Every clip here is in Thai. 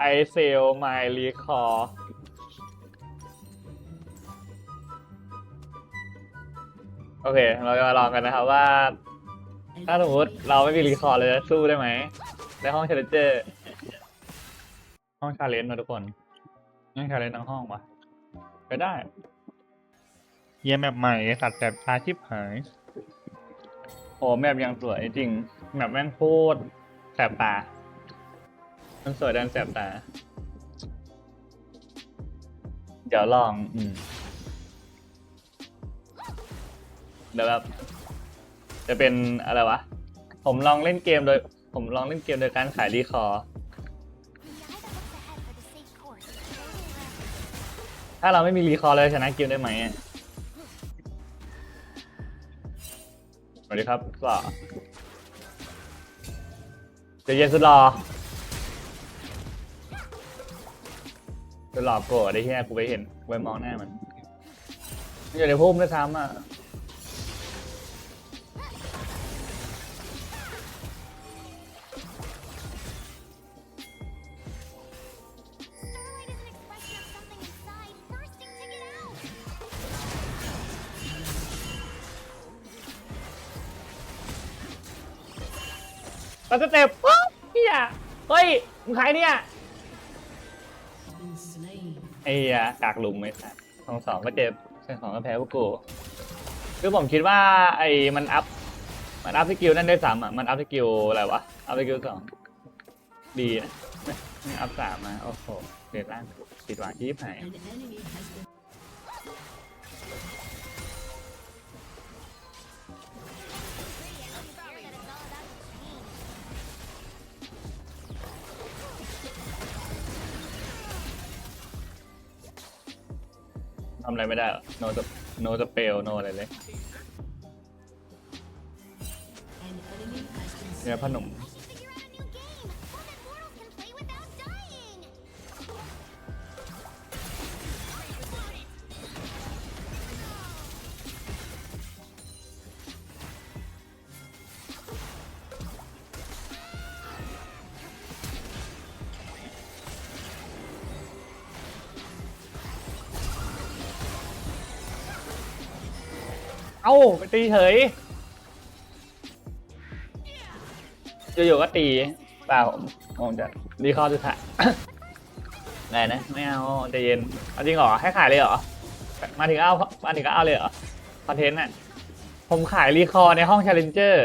ไอเซลไมลีคอโอเค เราจะมาลองกันนะครับว่า ถ้าสมมติเราไม่มีรีคอร์เลยจะสู้ได้ไหม ในห้องเชลเจอร์ ห้องชาเลนจ์นะทุกคนห้องชาเลนจ์ทั้งห้องวะไปได้ เยี่ยมแบบใหม่สัตว์แบบตาชิบหายโอ้แมปยังสวยจริง แมปแม่งโคตรแสบตา มันสวยดันแสบตา เดี๋ยวลอง อืม เดี๋ยวแบบจะเป็นอะไรวะ ผมลองเล่นเกมโดย ผมลองเล่นเกมโดยการขายรีคอร์ถ้าเราไม่มีรีคอร์เลยชนะเกมได้ไหมอะสวัสดีครับสอเจเย็นสุดหรอ จะหลอกโกรธได้ที่กูไปเห็นกูไปมองหน้ามันมันอยู่ในพุ่มด้วยซ้ำอะเราจะเตะป๊อปเฮียเฮ้ยมึงใครเนี่ย ไอ้กากหลุมไม่ทันสองสองก็เจ็บสองสองก็แพ้พวกกูคือผมคิดว่าไอ้มันอัพ มันอัพสกิลนั่นได้สามอะ มันอัพสกิลอะไรวะ อัพสกิลสองดีนะไม่ไม่อัพสามมาโอ้โหเดือดร่างผิดหวังที่หายำอะไรไม่ได้หรอโนสโนสเปลโนอะไรเลย an enemy has been เนี่ย slain. พอหนุ่ม อ้าไปตีเฉยอยู่ๆก็ตีเปล่าผมผมจะรีคอร์ดสุดท้ายไหนนะไม่เอาใจเย็นเอาจริงเหรอให้ขายเลยเหรอมาถึงเอามาถึงก็เอาเลยเหรอคอนเทนต์น่ะผมขายรีคอร์ในห้อง Challenger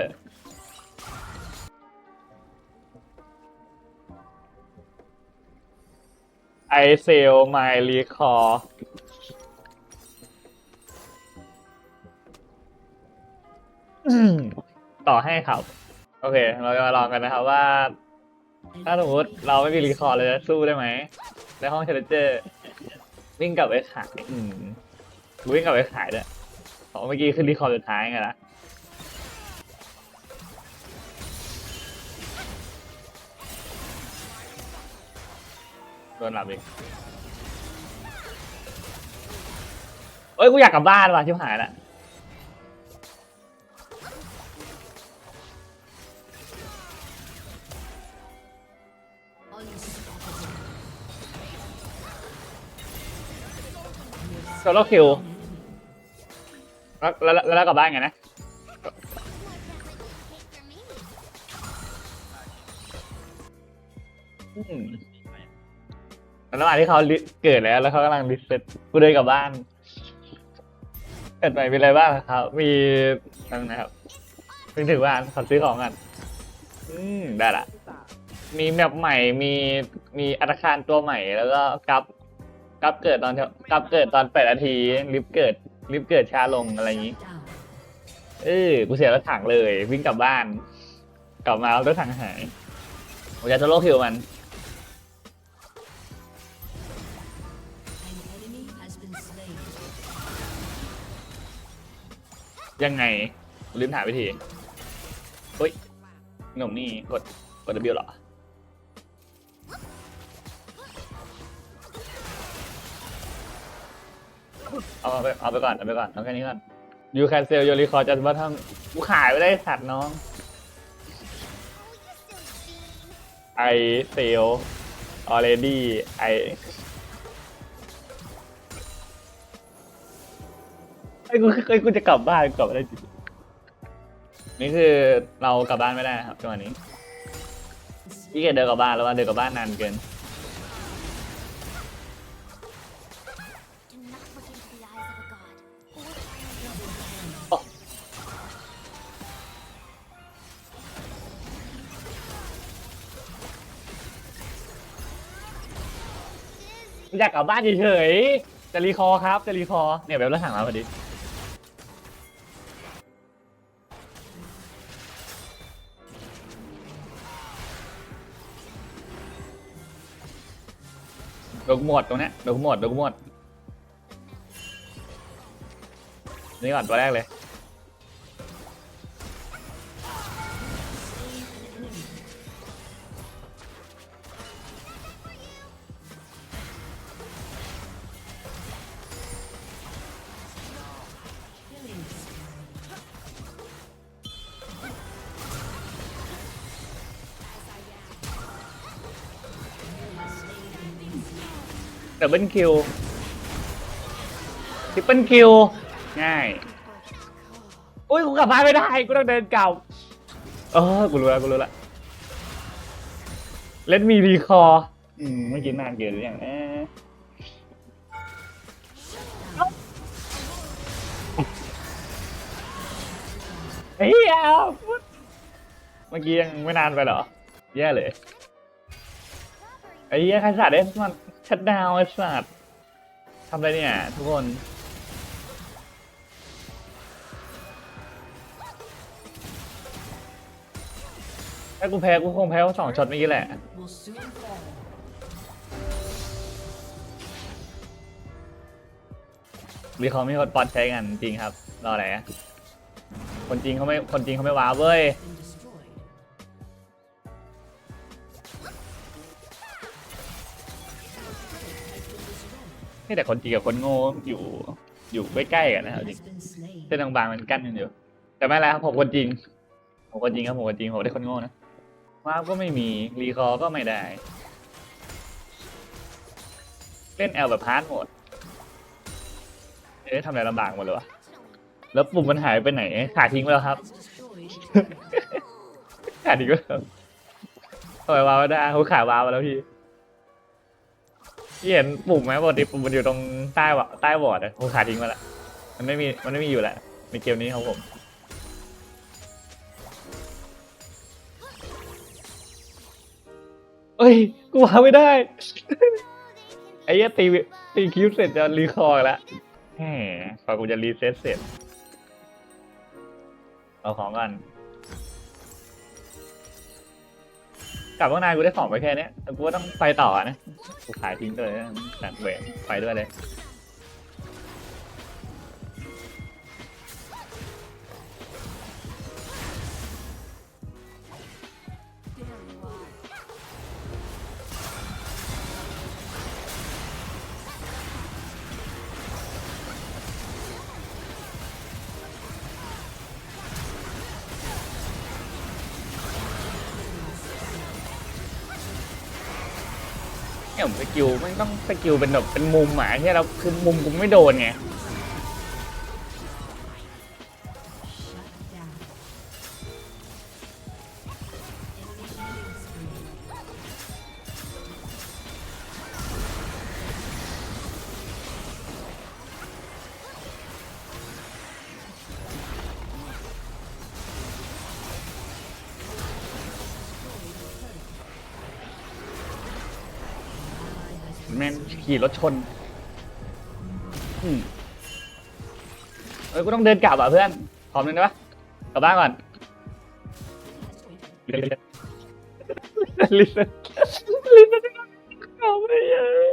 ไอเซลไมรีคอร์ ต่อให้ครับ โอเค เราจะมาลองกันนะครับว่า ถ้าสมมติเราไม่มีรีคอร์ดเลยจะสู้ได้ไหมในห้องเชลเจอร์ วิ่งกลับไปขายอืมวิ่งกลับไปขายด้วยเพราะเมื่อกี้คือรีคอร์ดสุดท้ายไงล่ะโดนหลับอีกเอ้ย กูอยากกลับบ้านว่ะชิบหายละ โซโลคิวแล้วแล้วแล้วกลับบ้านไงนะอืมแล้วระหว่างที่เขาเกิดแล้ว แล้วเขากำลังรีเซ็ตกูเดินกลับบ้านเกิดไปมีอะไรบ้างครับ มีนั่นนะครับเพิ่งถึงบ้านขอซื้อของกัน อืมได้ละมีแมปใหม่มีมีอาคารตัวใหม่แล้วก็กับ กับเกิดตอนเท่ากับเกิดตอนแปดนาทีลิฟต์เกิดลิฟต์เกิดช้าลงอะไรอย่างนี้ เออกูเสียรถถังเลย วิ่งกลับบ้าน กลับมาแล้วรถถังหายผมจะโซโล่คิวมันยังไงลืมถามวิธีเฮ้ยหนุ่มนี่กดกด W เหรอ เอาไปเอาไปก่อนเอาไปก่อนเอาแค่นี้ก่อน You can sell your record จะว่าทำกูขายไม่ได้สัตว์น้อง ไอเซล already ไอไอ้กูไอ้กูจะกลับบ้านกลับไม่ได้จริงนี่คือเรากลับบ้านไม่ได้นะครับจังหวะนี้พี่เกดเดินกลับบ้านแล้วว่าเดินกลับบ้านนานเกิน อยากกลับบ้านเฉยๆจะรีคอร์ครับจะรีคอร์เนี่ยแบบรถถังมาพอดีโดนกูหมดตรงเนี้ยโดนกูหมดโดนกูหมดนี่ก่อนตัวแรกเลย ดับเบิลคิวทริปเปิลคิวง่ายอุ้ยกูกลับบ้านไม่ได้กูต้องเดินกลับเออกูรู้แล้วกูรู้แล้วเล่นมีรีคอร์อืมไม่กินนานเกินหรือยังเอ๊ะเฮ้ยเอาเมื่อกี้ยังไม่นานไปเหรอ แย่เลยไอ้เหี้ยใครสัตว์เอ้มัน ชัดดาวไอ้สัตว์ทำอะไรเนี่ย ทุกคน ถ้ากูแพ้กูคงแพ้สองช็อตเมื่อกี้แหละ will soon fall. รีคอร์ไม่คนปอนใช้กันจริงครับ รออะไรคนจริงเขาไม่คนจริงเขาไม่ว้าเว้ย นี่แต่คนจริงกับคนโง่อยู่อยู่ใกล้ๆกันนะครับจริง Has been slain. เส้นบางๆมันกั้นกันอยู่ แต่ไม่เป็นไรครับผมคนจริง ผมคนจริงครับผมคนจริงผมไม่ได้คนโง่นะว้าร์ปก็ไม่มีรีคอร์ก็ไม่ได้ เล่นแอลแบบฮาร์ดโหมดเอ๊ะทำอะไรลำบากหมดเลยวะแล้วปุ่มมันหายไปไหนขาทิ้งไปแล้วครับ Has destroyed. ขาทิ้งไปแล้วทำไมวางไม่ได้เขาขายวางมาแล้วพี่ พี่เห็นปุ่มไหมปกติปุ่มมันอยู่ตรงใต้วะใต้บอร์ดอะเขาขาทิ้งมาละมันไม่มีมันไม่มีอยู่แล้วในเกมนี้ของผมเอ้ย กูวาไม่ได้ ไอ้เหี้ยตีตีคิวเสร็จจะรีคอร์แล้วแหมกว่ากูจะรีเซ็ตเสร็จ เอาของก่อน กลับข้างในกูได้ของไปแค่เนี้ยแต่กูก็ต้องไปต่อนะกูขายทิ้งเลยนะแต่เวทไปด้วยเลย ผมสกิลมันต้องสกิลเป็นแบบเป็นมุมหมาที่เราคือมุมกูไม่โดนไง แม่งขี่รถชนอืมเอ้ยกูต้องเดินกลับอะเพื่อนพร้อมเลยนะปะกลับบ้านก่อนลิซลิซลิซเอาไปเยอะ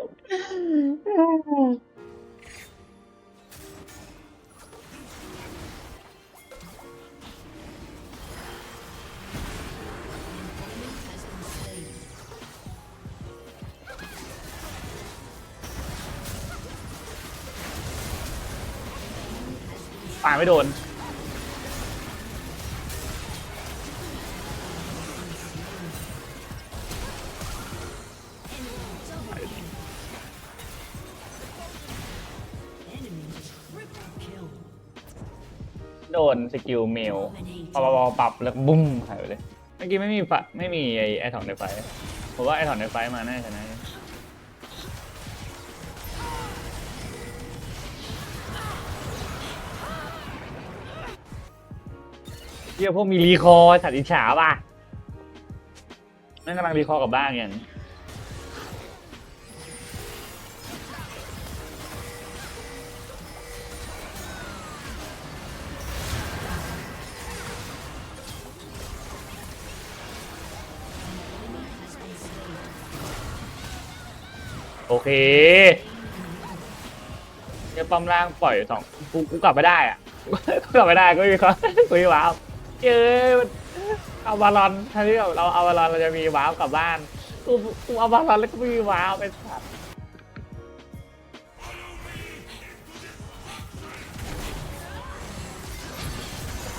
ปาไม่โดน โดนสกิลเมลปรับปับแล้วบุ้มหายไปเลย เมื่อกี้ไม่มีไฟไม่มีไอแอทอนในไฟผมว่าไอทอนในไฟมาแน่ใช่ไหม ที่ยพวกมีรีคอร์สัตว์อิจฉาป่ะนั่นกำลังรีคอร์กับบ้านกันโอเคเนี่ยปั๊มล่างปล่อยสองกูกูกลับไม่ได้อะ กูกลับไม่ได้ก็มีความกูมีว้าว เย้ยมันเอาบาลอนถ้าที่เราเอาบาลอนเราจะมีว้าวกลับบ้านกูกูเอาบาลอนแล้วก็ไม่มีว้าวไปสัตว์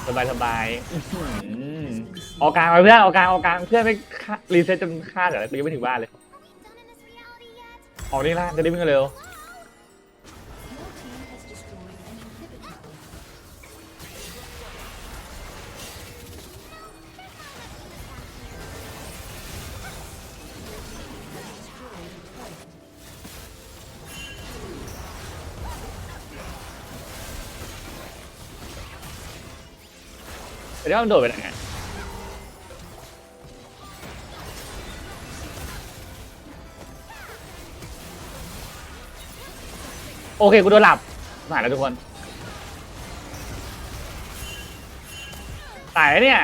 สบายสบายออหือออกกลางไปเพื่อนออกกลางออกกลางเพื่อนไม่รีเซ็ตจนฆ่าเดี๋ยวกูยังไม่ถึงบ้านเลย ออกนี่ละจะได้วิ่งเร็ว แต่ที่ว่ามันโดดไปไหนอะโอเคกูโดนหลับหายแล้วทุกคน ตายแล้วเนี่ย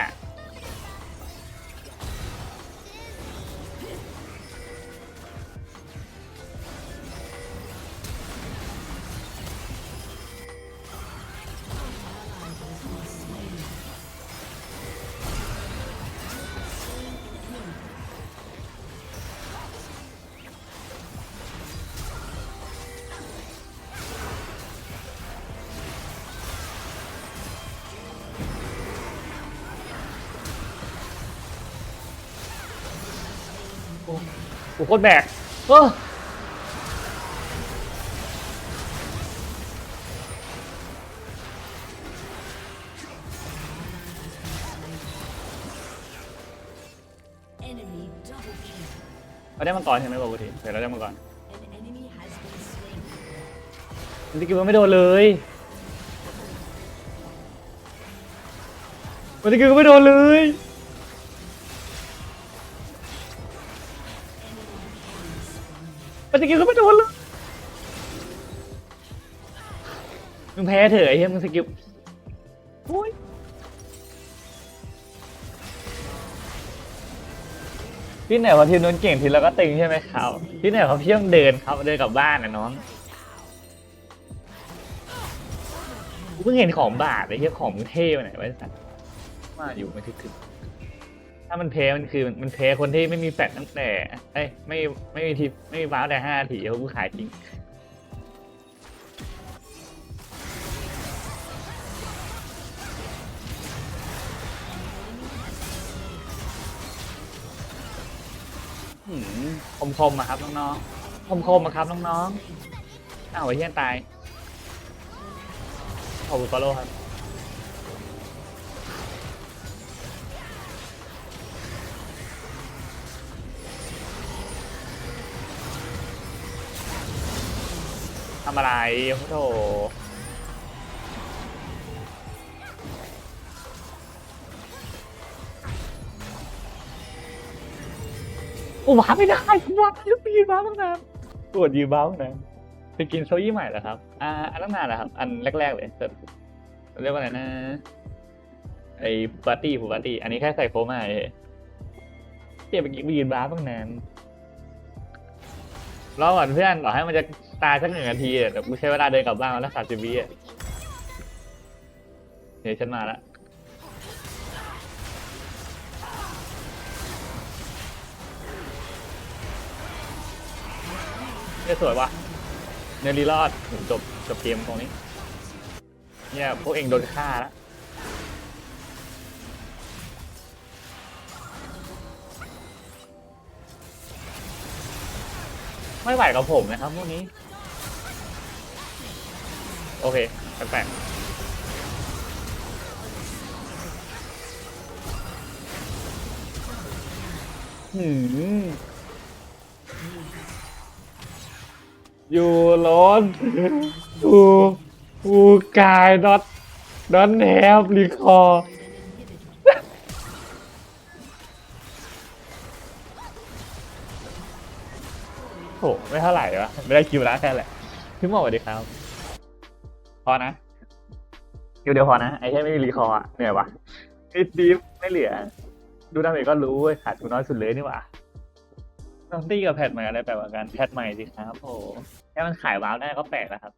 โคตรแบกเออ Enemy double kill. เราได้มังกรใช่ไหมบอกกูทีเดี๋ยวเราได้มังกร An enemy has been slain. มันสกิลมันไม่โดนเลยมันสกิลก็ไม่โดนเลย มันสกิลก็ไม่โดนเลยมึงแพ้เถอะไอ้เหี้ยมึงสกิลโอ้ยพี่ไหนว่าทีมนู้นเก่งทีแล้วก็ตึงใช่ไหมครับพี่ไหนเขาเพียงเดินครับเดินกลับบ้านนะน้องกูเพิ่งเห็นของบาทไอ้เหี้ยของมึงเท่ไปไหนไว้สัตว์มาอยู่ไม่ถึง ถึงถ้ามันเพมันคือมันเพคนที่ไม่มีแฟลชตั้งแต่เอ้ยไม่ไม่มีทีไม่มีว้าวแต่ห้าทีเขากูขายจริงหืมคมคมๆอะครับน้องๆคมคมๆอะครับน้องๆอ้าวไอ้เหี้ยตายขอบคุณฟอลโล่ครับำอะไรโอ้โถกูวาไม่ได้วาไม่ได้ยืนบ้าตั้งนานกดยืนบ้าพังนานไปกินโซยี่ใหม่เหรอครับ อ่า อันตั้งนานเหรอครับ อันแรก ๆ เลยเรียกว่าอะไรนะ ไอ้ปาร์ตี้ผูปาร์ตี้ อันนี้แค่ใส่โฟมาเองเก็บไปกินไปยืนบ้าตั้งนานรอก่อนเพื่อนต่อให้มันจะ ตายสักหนึ่งนาทีอะแต่กูใช้เวลาเดินกลับบ้านมาแล้วสามสิบวิอะเดี๋ยวฉันมาละเนี่ยสวยวะเนรีรอดจบจบเกมตรงนี้เนี่ยพวกเองโดนฆ่าแล้วไม่ไหวกับผมนะครับพวกนี้ โอเคแปลกหือยู่ร้อนกูกูกายดอทดอทแฮปรีคอร์โหไม่เท่าไหร่วะ ไม่ได้คิวแล้วแค่แหละพี่หมอสวัสดีครับ อนะคิวเดียวพอนะ ไอ้แค่ไม่มีรีคอร์อะเหนื่อยวะนิดดีฟไม่เหลือ ดูดาเมจก็รู้เว้ยขาดทุนน้อยสุดเลยนี่หว่าน้องตี้กับแพทใหม่อะไรแปลกกว่ากันแพทใหม่สิครับโอ้แค่มันขายวาร์ปได้ก็แปลกแล้วครับ